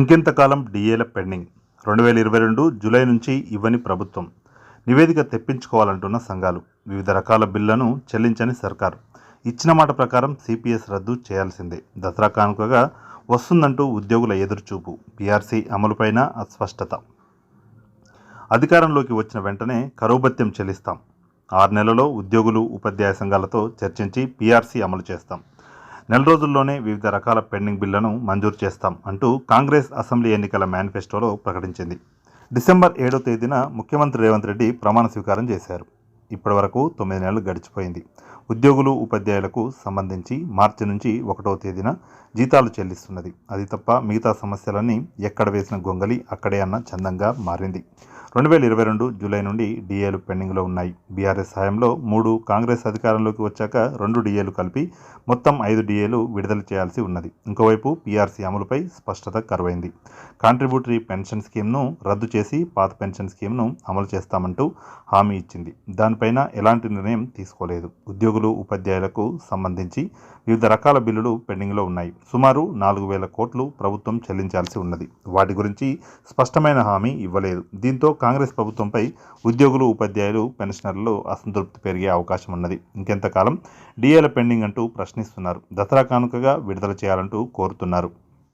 ఇంకెంతకాలం డిఏల పెండింగ్? రెండు వేల ఇరవై రెండు జూలై నుంచి ఇవ్వని ప్రభుత్వం. నివేదిక తెప్పించుకోవాలంటున్న సంఘాలు. వివిధ రకాల బిల్లులను చెల్లించని సర్కారు. ఇచ్చిన మాట ప్రకారం సిపిఎస్ రద్దు చేయాల్సిందే. దసరా కానుకగా వస్తుందంటూ ఉద్యోగుల ఎదురుచూపు. పీఆర్సీ అమలుపైన అస్పష్టత. అధికారంలోకి వచ్చిన వెంటనే కరౌబత్యం చెల్లిస్తాం. ఆరు నెలల్లో ఉద్యోగులు ఉపాధ్యాయ సంఘాలతో చర్చించి పీఆర్సీ అమలు చేస్తాం. నెల రోజుల్లోనే వివిధ రకాల పెండింగ్ బిల్లులను మంజూరు చేస్తాం అంటూ కాంగ్రెస్ అసెంబ్లీ ఎన్నికల మేనిఫెస్టోలో ప్రకటించింది. డిసెంబర్ ఏడో తేదీన ముఖ్యమంత్రి రేవంత్ రెడ్డి ప్రమాణ స్వీకారం చేశారు. ఇప్పటి వరకు తొమ్మిది నెలలు గడిచిపోయింది. ఉద్యోగులు ఉపాధ్యాయులకు సంబంధించి మార్చి నుంచి ఒకటో తేదీన జీతాలు చెల్లిస్తున్నది. అది తప్ప మిగతా సమస్యలన్నీ ఎక్కడ వేసిన గొంగలి అక్కడే అన్న చందంగా మారింది. రెండు వేల ఇరవై రెండు జూలై నుండి డిఏలు పెండింగ్లో ఉన్నాయి. బీఆర్ఎస్ సాయంలో మూడు కాంగ్రెస్ అధికారంలోకి వచ్చాక రెండు డిఏలు కలిపి మొత్తం ఐదు డిఏలు విడుదల చేయాల్సి ఉన్నది. ఇంకోవైపు పీఆర్సీ అమలుపై స్పష్టత కరువైంది. కాంట్రిబ్యూటరీ పెన్షన్ స్కీమ్ను రద్దు చేసి పాత పెన్షన్ స్కీమ్ను అమలు చేస్తామంటూ హామీ ఇచ్చింది. దాని దానిపైన ఎలాంటి నిర్ణయం తీసుకోలేదు. ఉద్యోగులు ఉపాధ్యాయులకు సంబంధించి వివిధ రకాల బిల్లులు పెండింగ్లో ఉన్నాయి. సుమారు నాలుగు వేల కోట్లు ప్రభుత్వం చెల్లించాల్సి ఉన్నది. వాటి గురించి స్పష్టమైన హామీ ఇవ్వలేదు. దీంతో కాంగ్రెస్ ప్రభుత్వంపై ఉద్యోగులు ఉపాధ్యాయులు పెన్షనర్లు అసంతృప్తి పెరిగే అవకాశం ఉన్నది. ఇంకెంతకాలం డిఏల పెండింగ్ అంటూ ప్రశ్నిస్తున్నారు. దసరా కానుకగా విడుదల చేయాలంటూ కోరుతున్నారు.